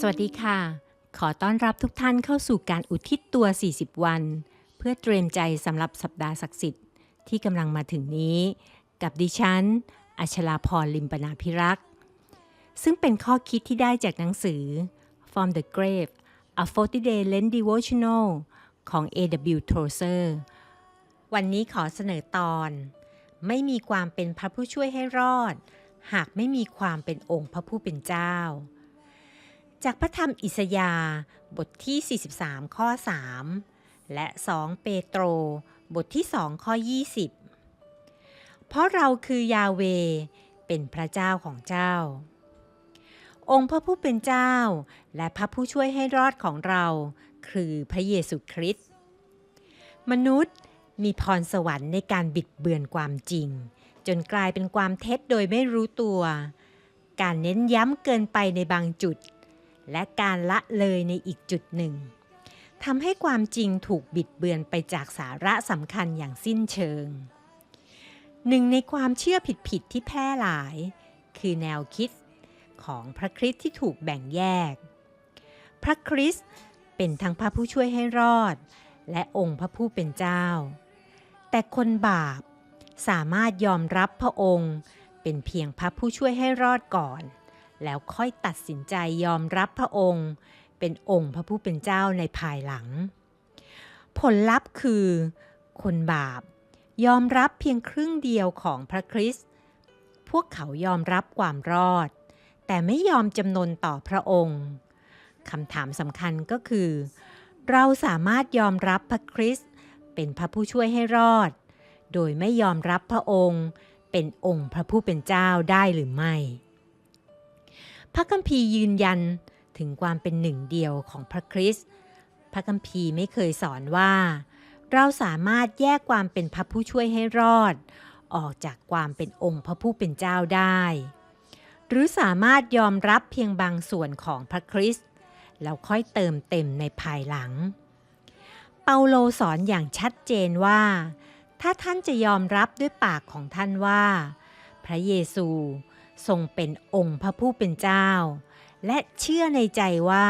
สวัสดีค่ะ ขอต้อนรับทุกท่านเข้าสู่การอุทิศตัว 40 วัน เพื่อเตรียมใจสำหรับสัปดาห์ศักดิ์สิทธิ์ที่กำลังมาถึงนี้ กับดิฉัน อัชราพรลิมปนาพิรักษ์ ซึ่งเป็นข้อคิดที่ได้จากหนังสือ From the Grave A 40 Day Lent Devotional ของ A.W. Tozer วันนี้ขอเสนอตอน ไม่มีความเป็นพระผู้ช่วยให้รอด หากไม่มีความเป็นองค์พระผู้เป็นเจ้า จากพระธรรมอิสยาห์บทที่ 43 ข้อ 3 และ 2 เปโตร บทที่ 2 ข้อ 20 เพราะเราคือยาเว เป็นพระเจ้าของเจ้า องค์พระผู้เป็นเจ้า และพระผู้ช่วยให้รอดของเรา คือพระเยซูคริสต์มนุษย์มีพรสวรรค์ในการบิดเบือนความจริง จนกลายเป็นความเท็จโดยไม่รู้ตัว การเน้นย้ำเกินไปในบางจุด และการละเลยในอีกจุดหนึ่งทำให้ความจริงถูกบิดเบือนไปจากสาระสำคัญอย่างสิ้นเชิง หนึ่งในความเชื่อผิดๆที่แพร่หลาย คือแนวคิดของพระคริสต์ที่ถูกแบ่งแยก พระคริสต์เป็นทั้งพระผู้ช่วยให้รอด และองค์พระผู้เป็นเจ้า แต่คนบาปสามารถยอมรับพระองค์ เป็นเพียงพระผู้ช่วยให้รอดก่อน แล้วค่อยตัดสินใจยอมรับพระองค์ เป็นองค์พระผู้เป็นเจ้าในภายหลัง ผลลัพธ์คือ คนบาป ยอมรับเพียงครึ่งเดียวของพระคริสต์ พวกเขายอมรับความรอด แต่ไม่ยอมจำนนต่อพระองค์คำถามสำคัญก็คือ เราสามารถยอมรับพระคริสต์เป็นพระผู้ช่วยให้รอด โดยไม่ยอมรับพระองค์ เป็นองค์พระผู้เป็นเจ้าได้หรือไม่ พระคัมภีร์ยืนยันถึงความเป็นหนึ่งเดียวของพระคริสต์พระคัมภีร์ไม่เคยสอนว่า เราสามารถแยกความเป็นพระผู้ช่วยให้รอด ออกจากความเป็นองค์พระผู้เป็นเจ้าได้ หรือสามารถยอมรับเพียงบางส่วนของพระคริสต์แล้วค่อยเติมเต็มในภายหลัง เปาโลสอนอย่างชัดเจนว่า ถ้าท่านจะยอมรับด้วยปากของท่านว่า พระเยซู ทรงเป็นองค์พระผู้เป็นเจ้า และเชื่อในใจว่า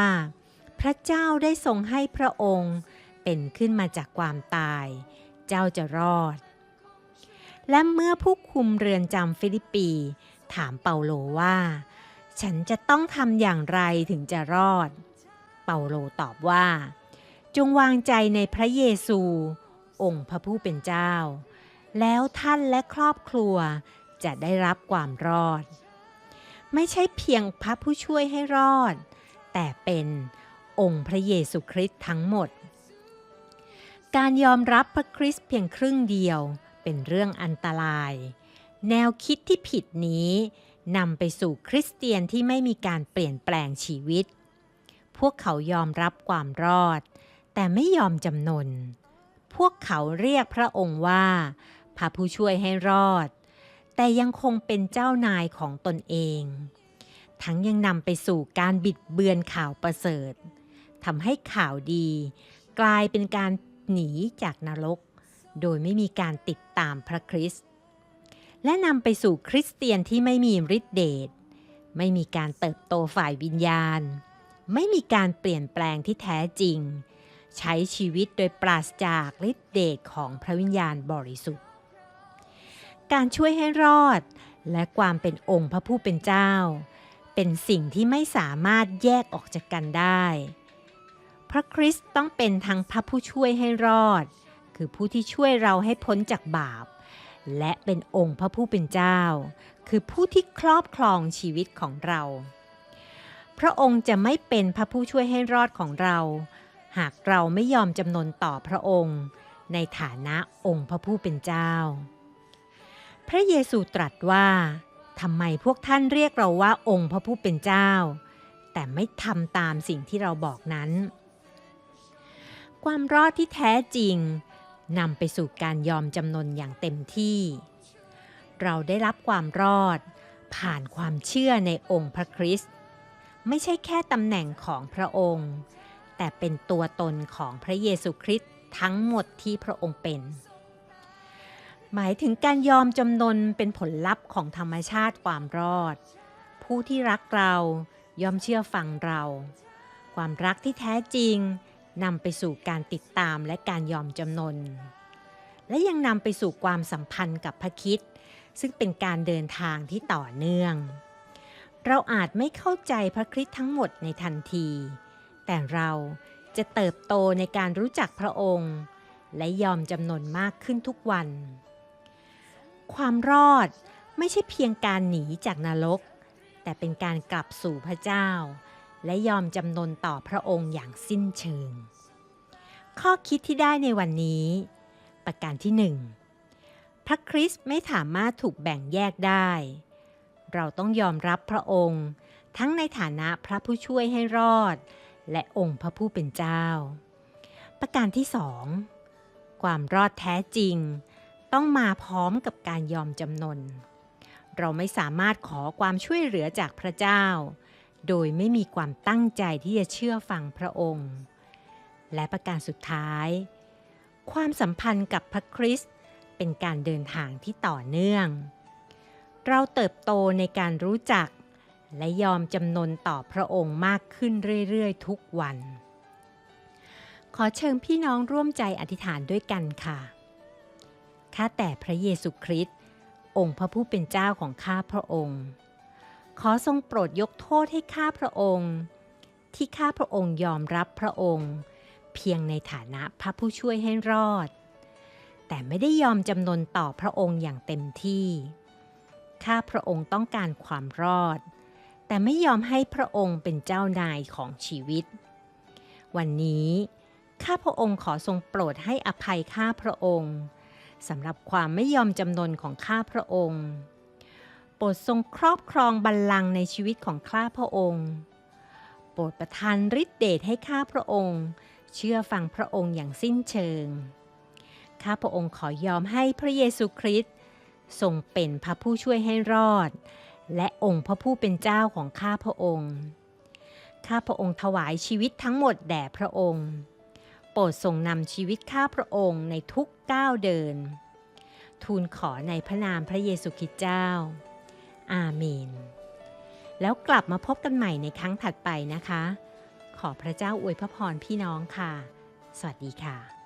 พระเจ้าได้ทรงให้พระองค์เป็นขึ้นมาจากความตาย เจ้าจะรอด และเมื่อผู้คุมเรือนจำฟิลิปปีถามเปาโลว่า ฉันจะต้องทำอย่างไรถึงจะรอด เปาโลตอบว่า จงวางใจในพระเยซู องค์พระผู้เป็นเจ้า แล้วท่านและครอบครัว จะได้รับความรอด ไม่ใช่เพียงพระผู้ช่วยให้รอด แต่เป็นองค์พระเยซูคริสต์ทั้งหมด การยอมรับพระคริสต์เพียงครึ่งเดียวเป็นเรื่องอันตราย แนวคิดที่ผิดนี้นำไปสู่คริสเตียนที่ไม่มีการเปลี่ยนแปลงชีวิต พวกเขายอมรับความรอด แต่ไม่ยอมจำนน พวกเขาเรียกพระองค์ว่า พระผู้ช่วยให้รอด แต่ยังคงเป็นเจ้านายของตนเอง ทั้งยังนำไปสู่การบิดเบือนข่าวประเสริฐทำให้ข่าวดี กลายเป็นการหนีจากนรก โดยไม่มีการติดตามพระคริสต์และนำไปสู่คริสเตียนที่ไม่มีฤทธิเดชไม่มีการเติบโตฝ่ายวิญญาณ ไม่มีการเปลี่ยนแปลงที่แท้จริง ใช้ชีวิตโดยปราศจากฤทธิเดชของพระวิญญาณบริสุทธิ์ การช่วยให้รอด และความเป็นองค์พระผู้เป็นเจ้า เป็นสิ่งที่ไม่สามารถแยกออกจากกันได้ พระคริสต์ต้องเป็นทั้งพระผู้ช่วยให้รอด คือผู้ที่ช่วยเราให้พ้นจากบาป และเป็นองค์พระผู้เป็นเจ้า คือผู้ที่ครอบครองชีวิตของเรา พระองค์จะไม่เป็นพระผู้ช่วยให้รอดของเรา หากเราไม่ยอมจำนนต่อพระองค์ ในฐานะองค์พระผู้เป็นเจ้า พระเยซูตรัสว่าทำไมพวกท่านเรียกเราว่าองค์พระผู้เป็นเจ้า แต่ไม่ทำตามสิ่งที่เราบอกนั้น ความรอดที่แท้จริงนำไปสู่การยอมจำนนอย่างเต็มที่ เราได้รับความรอด ผ่านความเชื่อในองค์พระคริสต์ไม่ใช่แค่ตำแหน่งของพระองค์ แต่เป็นตัวตนของพระเยซูคริสต์ทั้งหมดที่พระองค์เป็น หมายถึงการยอมจำนนเป็นผลลัพธ์ของธรรมชาติความรอด ผู้ที่รักเรายอมเชื่อฟังเรา ความรักที่แท้จริงนำไปสู่การติดตามและการยอมจำนน และยังนำไปสู่ความสัมพันธ์กับพระคิดซึ่งเป็นการเดินทางที่ต่อเนื่อง เราอาจไม่เข้าใจพระคริสต์ทั้งหมดในทันที แต่เราจะเติบโตในการรู้จักพระองค์ และยอมจำนนมากขึ้นทุกวัน ความรอดไม่ใช่เพียงการหนีจากนรก แต่เป็นการกลับสู่พระเจ้า และยอมจำนนต่อพระองค์อย่างสิ้นเชิง ข้อคิดที่ได้ในวันนี้ ประการที่หนึ่งพระคริสต์ไม่สามารถถูกแบ่งแยกได้ เราต้องยอมรับพระองค์ทั้งในฐานะพระผู้ช่วยให้รอด และองค์พระผู้เป็นเจ้า ประการที่สองความรอดแท้จริง ต้องมาพร้อมกับการยอมจำนน เราไม่สามารถขอความช่วยเหลือจากพระเจ้า โดยไม่มีความตั้งใจที่จะเชื่อฟังพระองค์ และประการสุดท้าย ความสัมพันธ์กับพระคริสต์เป็นการเดินทางที่ต่อเนื่อง เราเติบโตในการรู้จัก และยอมจำนนต่อพระองค์มากขึ้นเรื่อยๆ ทุกวัน ขอเชิญพี่น้องร่วมใจอธิษฐานด้วยกันค่ะ ข้าแต่พระเยซูคริสต์องค์พระผู้เป็นเจ้าของข้าพระองค์ ขอทรงโปรดยกโทษให้ข้าพระองค์ ที่ข้าพระองค์ยอมรับพระองค์ เพียงในฐานะพระผู้ช่วยให้รอด แต่ไม่ได้ยอมจำนนต่อพระองค์อย่างเต็มที่ ข้าพระองค์ต้องการความรอด แต่ไม่ยอมให้พระองค์เป็นเจ้านายของชีวิต วันนี้ข้าพระองค์ขอทรงโปรดให้อภัยข้าพระองค์ สำหรับความไม่ยอมจำนนของข้าพระองค์โปรดทรงครอบครองบัลลังก์ในชีวิตของข้าพระองค์ โปรดประทานฤทธิเดชให้ข้าพระองค์ เชื่อฟังพระองค์อย่างสิ้นเชิง ข้าพระองค์ขอยอมให้พระเยซูคริสต์ทรงเป็นพระผู้ช่วยให้รอด และองค์พระผู้เป็นเจ้าของข้าพระองค์ ข้าพระองค์ถวายชีวิตทั้งหมดแด่พระองค์ ปรดทรงนำชีวิตข้าพระองค์ในทุกก้าวเดิน ทูลขอในพระนามพระเยซูคริสต์เจ้า อาเมน แล้วกลับมาพบกันใหม่ในครั้งถัดไปนะคะ ขอพระเจ้าอวยพระพรพี่น้องค่ะ สวัสดีค่ะ